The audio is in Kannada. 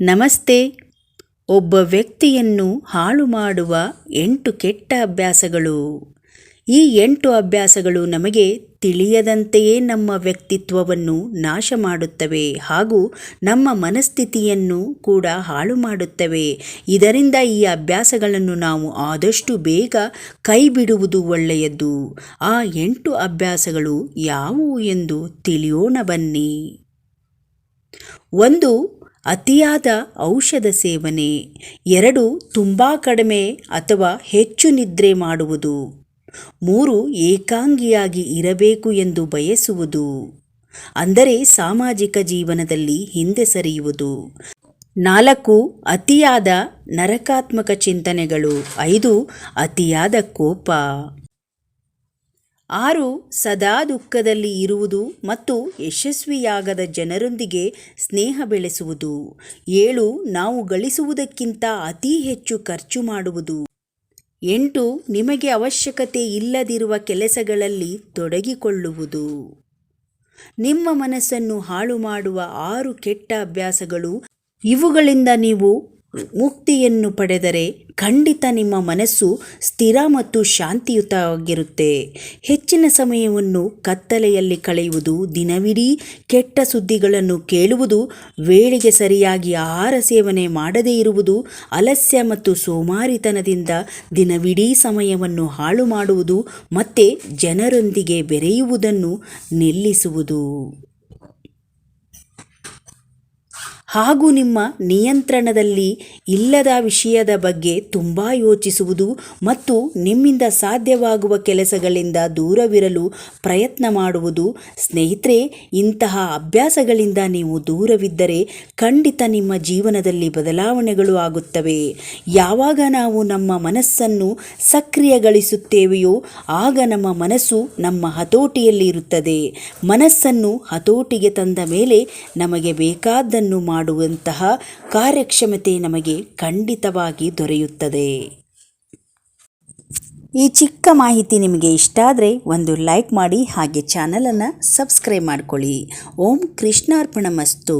ನಮಸ್ತೆ. ಒಬ್ಬ ವ್ಯಕ್ತಿಯನ್ನು ಹಾಳು ಮಾಡುವ ಎಂಟು ಕೆಟ್ಟ ಅಭ್ಯಾಸಗಳು. ಈ ಎಂಟು ಅಭ್ಯಾಸಗಳು ನಮಗೆ ತಿಳಿಯದಂತೆಯೇ ನಮ್ಮ ವ್ಯಕ್ತಿತ್ವವನ್ನು ನಾಶ ಮಾಡುತ್ತವೆ ಹಾಗೂ ನಮ್ಮ ಮನಸ್ಥಿತಿಯನ್ನು ಕೂಡ ಹಾಳು ಮಾಡುತ್ತವೆ. ಇದರಿಂದ ಈ ಅಭ್ಯಾಸಗಳನ್ನು ನಾವು ಆದಷ್ಟು ಬೇಗ ಕೈ ಬಿಡುವುದು ಒಳ್ಳೆಯದು. ಆ ಎಂಟು ಅಭ್ಯಾಸಗಳು ಯಾವುವು ಎಂದು ತಿಳಿಯೋಣ ಬನ್ನಿ. ಒಂದು ಅತಿಯಾದ ಔಷಧ ಸೇವನೆ. ಎರಡು, ತುಂಬ ಕಡಿಮೆ ಅಥವಾ ಹೆಚ್ಚು ನಿದ್ರೆ ಮಾಡುವುದು. ಮೂರು, ಏಕಾಂಗಿಯಾಗಿ ಇರಬೇಕು ಎಂದು ಬಯಸುವುದು. ಅಂದರೆ ಸಾಮಾಜಿಕ ಜೀವನದಲ್ಲಿ ಹಿಂದೆ ಸರಿಯುವುದು. ನಾಲ್ಕು, ಅತಿಯಾದ ನರಕಾತ್ಮಕ ಚಿಂತನೆಗಳು. ಐದು, ಅತಿಯಾದ ಕೋಪ. ಆರು ಸದಾ ದುಃಖದಲ್ಲಿ ಇರುವುದು ಮತ್ತು ಯಶಸ್ವಿಯಾಗದ ಜನರೊಂದಿಗೆ ಸ್ನೇಹ ಬೆಳೆಸುವುದು. ಏಳು ನಾವು ಗಳಿಸುವುದಕ್ಕಿಂತ ಅತಿ ಹೆಚ್ಚು ಖರ್ಚು ಮಾಡುವುದು. ಎಂಟು ನಿಮಗೆ ಅವಶ್ಯಕತೆ ಇಲ್ಲದಿರುವ ಕೆಲಸಗಳಲ್ಲಿ ತೊಡಗಿಕೊಳ್ಳುವುದು. ನಿಮ್ಮ ಮನಸ್ಸನ್ನು ಹಾಳು ಮಾಡುವ ಆರು ಕೆಟ್ಟ ಅಭ್ಯಾಸಗಳು ಇವುಗಳಿಂದ ನೀವು ಮುಕ್ತಿಯನ್ನು ಪಡೆದರೆ ಖಂಡಿತ ನಿಮ್ಮ ಮನಸ್ಸು ಸ್ಥಿರ ಮತ್ತು ಶಾಂತಿಯುತವಾಗಿರುತ್ತೆ. ಹೆಚ್ಚಿನ ಸಮಯವನ್ನು ಕತ್ತಲೆಯಲ್ಲಿ ಕಳೆಯುವುದು ದಿನವಿಡೀ ಕೆಟ್ಟ ಸುದ್ದಿಗಳನ್ನು ಕೇಳುವುದು, ವೇಳೆಗೆ ಸರಿಯಾಗಿ ಆಹಾರ ಸೇವನೆ ಮಾಡದೇ ಇರುವುದು, ಅಲಸ್ಯ ಮತ್ತು ಸೋಮಾರಿತನದಿಂದ ದಿನವಿಡೀ ಸಮಯವನ್ನು ಹಾಳು ಮಾಡುವುದು ಮತ್ತು ಜನರೊಂದಿಗೆ ಬೆರೆಯುವುದನ್ನು ನಿಲ್ಲಿಸುವುದು. ಹಾಗೂ ನಿಮ್ಮ ನಿಯಂತ್ರಣದಲ್ಲಿ ಇಲ್ಲದ ವಿಷಯದ ಬಗ್ಗೆ ತುಂಬ ಯೋಚಿಸುವುದು ಮತ್ತು ನಿಮ್ಮಿಂದ ಸಾಧ್ಯವಾಗುವ ಕೆಲಸಗಳಿಂದ ದೂರವಿರಲು ಪ್ರಯತ್ನ ಮಾಡುವುದು. ಸ್ನೇಹಿತರೆ, ಇಂತಹ ಅಭ್ಯಾಸಗಳಿಂದ ನೀವು ದೂರವಿದ್ದರೆ ಖಂಡಿತ ನಿಮ್ಮ ಜೀವನದಲ್ಲಿ ಬದಲಾವಣೆಗಳು ಆಗುತ್ತವೆ. ಯಾವಾಗ ನಾವು ನಮ್ಮ ಮನಸ್ಸನ್ನು ಸಕ್ರಿಯಗೊಳಿಸುತ್ತೇವೆಯೋ, ಆಗ ನಮ್ಮ ಮನಸ್ಸು ನಮ್ಮ ಹತೋಟಿಯಲ್ಲಿ ಇರುತ್ತದೆ. ಮನಸ್ಸನ್ನು ಹತೋಟಿಗೆ ತಂದ ಮೇಲೆ ನಮಗೆ ಬೇಕಾದ್ದನ್ನು ಮಾಡುವಂತಹ ಕಾರ್ಯಕ್ಷಮತೆ ನಮಗೆ ಖಂಡಿತವಾಗಿ ದೊರೆಯುತ್ತದೆ. ಈ ಚಿಕ್ಕ ಮಾಹಿತಿ ನಿಮಗೆ ಇಷ್ಟ ಆದರೆ ಒಂದು ಲೈಕ್ ಮಾಡಿ ಹಾಗೆ ಚಾನಲನ್ನು ಸಬ್ಸ್ಕ್ರೈಬ್ ಮಾಡಿಕೊಳ್ಳಿ. ಓಂ ಕೃಷ್ಣಾರ್ಪಣ ಮಸ್ತು